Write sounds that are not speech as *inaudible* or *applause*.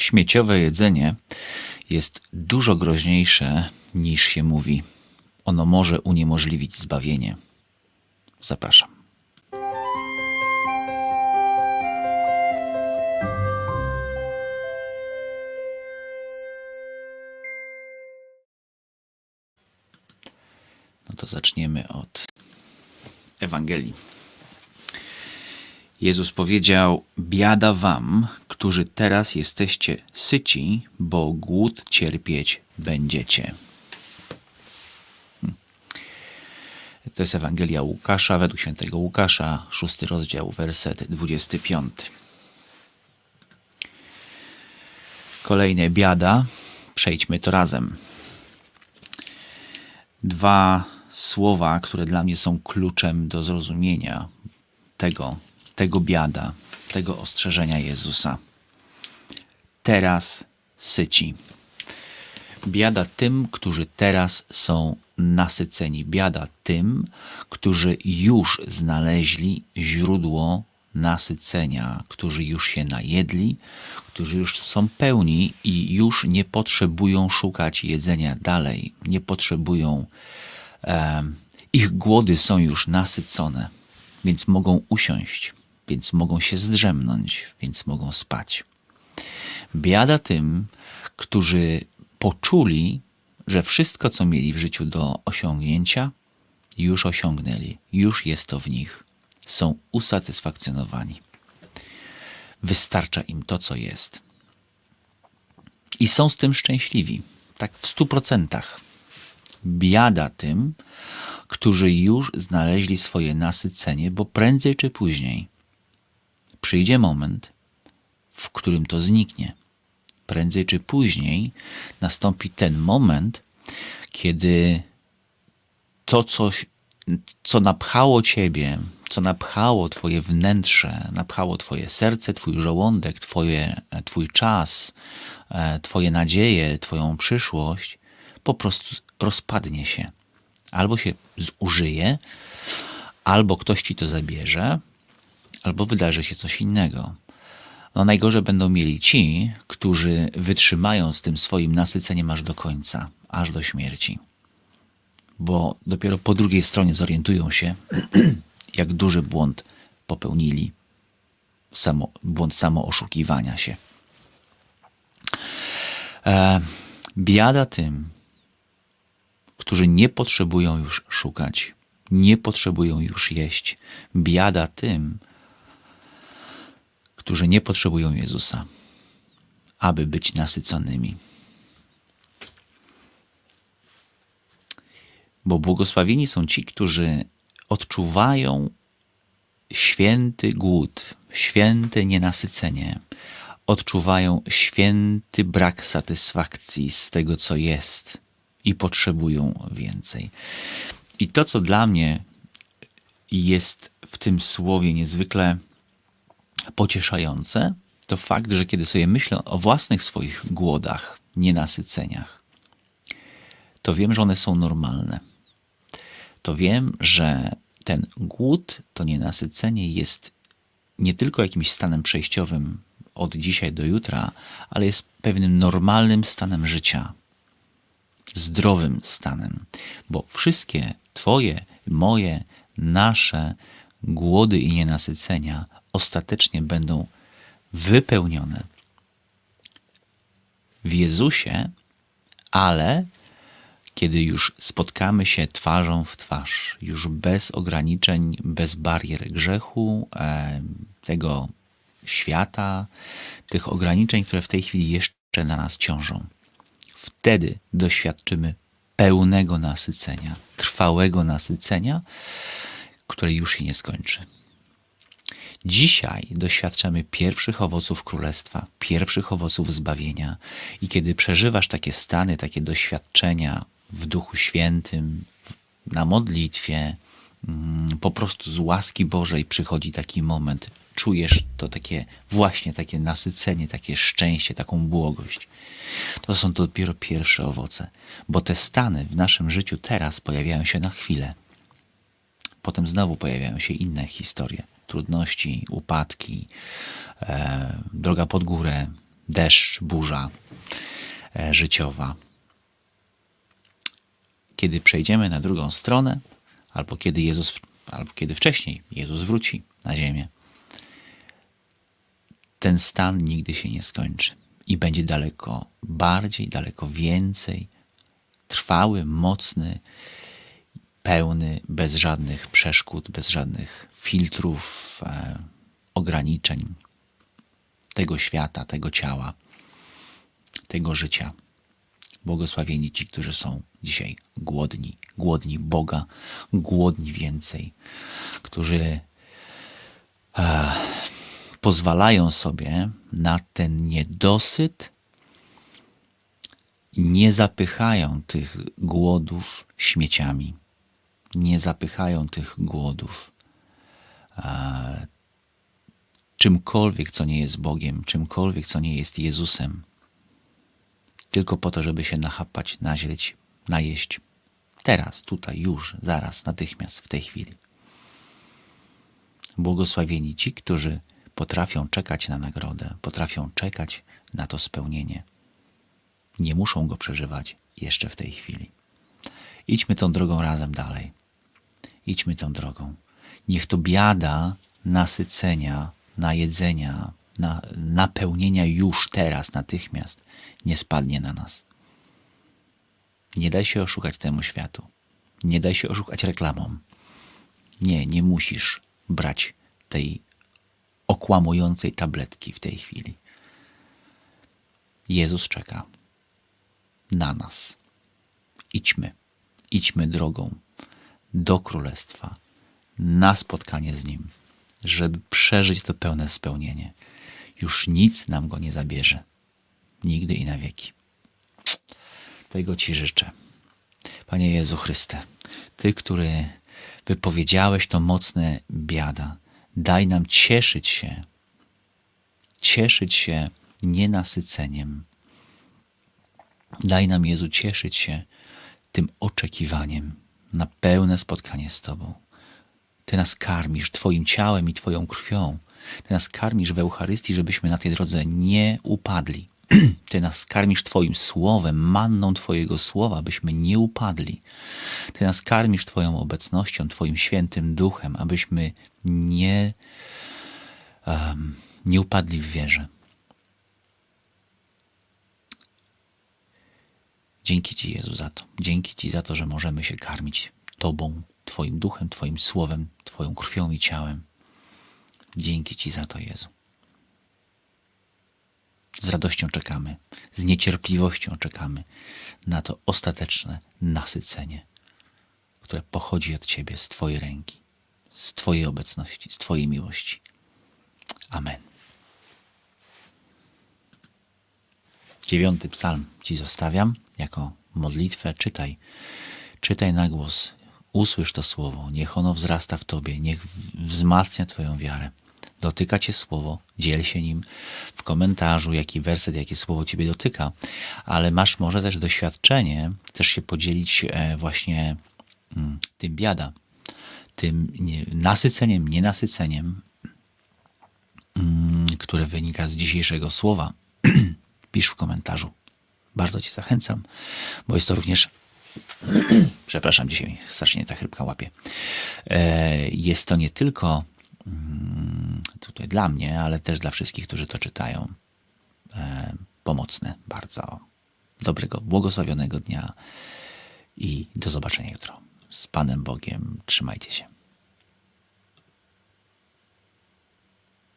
Śmieciowe jedzenie jest dużo groźniejsze niż się mówi. Ono może uniemożliwić zbawienie. Zapraszam. No to zaczniemy od Ewangelii. Jezus powiedział: Biada wam, którzy teraz jesteście syci, bo głód cierpieć będziecie. Hmm. To jest Ewangelia Łukasza, według świętego Łukasza, szósty rozdział, werset 25. Kolejne biada. Przejdźmy to razem. Dwa słowa, które dla mnie są kluczem do zrozumienia tego, tego biada, tego ostrzeżenia Jezusa. Teraz syci. Biada tym, którzy teraz są nasyceni. Biada tym, którzy już znaleźli źródło nasycenia, którzy już się najedli, którzy już są pełni i już nie potrzebują szukać jedzenia dalej, nie potrzebują, e, ich głody są już nasycone, więc mogą usiąść, więc mogą się zdrzemnąć, więc mogą spać. Biada tym, którzy poczuli, że wszystko, co mieli w życiu do osiągnięcia, już osiągnęli, już jest to w nich. Są usatysfakcjonowani. Wystarcza im to, co jest. I są z tym szczęśliwi, tak w stu procentach. Biada tym, którzy już znaleźli swoje nasycenie, bo prędzej czy później przyjdzie moment, w którym to zniknie. Prędzej czy później nastąpi ten moment, kiedy to coś, co napchało ciebie, co napchało twoje wnętrze, napchało twoje serce, twój żołądek, twoje, twój czas, e, twoje nadzieje, twoją przyszłość, po prostu rozpadnie się. Albo się zużyje, albo ktoś ci to zabierze, albo wydarzy się coś innego. No najgorzej będą mieli ci, którzy wytrzymają z tym swoim nasyceniem aż do końca, aż do śmierci. Bo dopiero po drugiej stronie zorientują się, *clears throat* jak duży błąd popełnili. Samo, błąd samooszukiwania się. E, biada tym, którzy nie potrzebują już szukać, nie potrzebują już jeść. Biada tym, którzy nie potrzebują Jezusa, aby być nasyconymi. Bo błogosławieni są ci, którzy odczuwają święty głód, święte nienasycenie, odczuwają święty brak satysfakcji z tego, co jest i potrzebują więcej. I to, co dla mnie jest w tym słowie niezwykle pocieszające, to fakt, że kiedy sobie myślę o własnych swoich głodach, nienasyceniach, to wiem, że one są normalne. To wiem, że ten głód, to nienasycenie jest nie tylko jakimś stanem przejściowym od dzisiaj do jutra, ale jest pewnym normalnym stanem życia, zdrowym stanem, bo wszystkie Twoje, moje, nasze głody i nienasycenia ostatecznie będą wypełnione w Jezusie, ale kiedy już spotkamy się twarzą w twarz, już bez ograniczeń, bez barier grzechu, e, tego świata, tych ograniczeń, które w tej chwili jeszcze na nas ciążą. Wtedy doświadczymy pełnego nasycenia, trwałego nasycenia, które już się nie skończy. Dzisiaj doświadczamy pierwszych owoców królestwa, pierwszych owoców zbawienia, i kiedy przeżywasz takie stany, takie doświadczenia w Duchu Świętym, na modlitwie, mm, po prostu z łaski Bożej przychodzi taki moment, czujesz to takie, właśnie takie nasycenie, takie szczęście, taką błogość. To są to dopiero pierwsze owoce, bo te stany w naszym życiu teraz pojawiają się na chwilę. Potem znowu pojawiają się inne historie, trudności, upadki, e, droga pod górę, deszcz, burza e, życiowa. Kiedy przejdziemy na drugą stronę, albo kiedy Jezus, albo kiedy wcześniej Jezus wróci na ziemię, ten stan nigdy się nie skończy i będzie daleko bardziej, daleko więcej trwały, mocny, pełny, bez żadnych przeszkód, bez żadnych filtrów, e, ograniczeń tego świata, tego ciała, tego życia. Błogosławieni ci, którzy są dzisiaj głodni, głodni Boga, głodni więcej, którzy e, pozwalają sobie na ten niedosyt nie zapychają tych głodów śmieciami, nie zapychają tych głodów czymkolwiek, co nie jest Bogiem, czymkolwiek, co nie jest Jezusem, tylko po to, żeby się nachapać, naźleć, najeść. Teraz, tutaj, już, zaraz, natychmiast, w tej chwili. Błogosławieni ci, którzy potrafią czekać na nagrodę, potrafią czekać na to spełnienie. Nie muszą go przeżywać jeszcze w tej chwili. Idźmy tą drogą razem dalej. Idźmy tą drogą. Niech to biada nasycenia, najedzenia, na, napełnienia już teraz, natychmiast nie spadnie na nas. Nie daj się oszukać temu światu. Nie daj się oszukać reklamom. Nie, nie musisz brać tej okłamującej tabletki w tej chwili. Jezus czeka na nas. Idźmy, idźmy drogą do Królestwa, na spotkanie z Nim, żeby przeżyć to pełne spełnienie. Już nic nam go nie zabierze, nigdy i na wieki. Tego Ci życzę. Panie Jezu Chryste, Ty, który wypowiedziałeś to mocne biada, daj nam cieszyć się, cieszyć się nienasyceniem. Daj nam, Jezu, cieszyć się tym oczekiwaniem na pełne spotkanie z Tobą. Ty nas karmisz Twoim ciałem i Twoją krwią. Ty nas karmisz w Eucharystii, żebyśmy na tej drodze nie upadli. *clears throat* Ty nas karmisz Twoim słowem, manną Twojego słowa, byśmy nie upadli. Ty nas karmisz Twoją obecnością, Twoim świętym duchem, abyśmy nie, um, nie upadli w wierze. Dzięki Ci, Jezu, za to. Dzięki Ci za to, że możemy się karmić Tobą, Twoim duchem, Twoim słowem, Twoją krwią i ciałem. Dzięki Ci za to, Jezu. Z radością czekamy, z niecierpliwością czekamy na to ostateczne nasycenie, które pochodzi od Ciebie z Twojej ręki, z Twojej obecności, z Twojej miłości. Amen. Dziewiąty psalm Ci zostawiam jako modlitwę. Czytaj, czytaj na głos, usłysz to słowo, niech ono wzrasta w Tobie, niech wzmacnia Twoją wiarę. Dotyka Cię słowo, dziel się nim. W komentarzu, jaki werset, jakie słowo Ciebie dotyka, ale masz może też doświadczenie, chcesz się podzielić e, właśnie mm, tym biada, tym nasyceniem, nienasyceniem, mm, które wynika z dzisiejszego słowa. *clears throat* Pisz w komentarzu. Bardzo Cię zachęcam, bo jest to również *clears throat* przepraszam, dzisiaj strasznie ta chrypka łapie. E, jest to nie tylko Mm, tutaj dla mnie, ale też dla wszystkich, którzy to czytają. E, pomocne, bardzo dobrego, błogosławionego dnia i do zobaczenia jutro. Z Panem Bogiem trzymajcie się.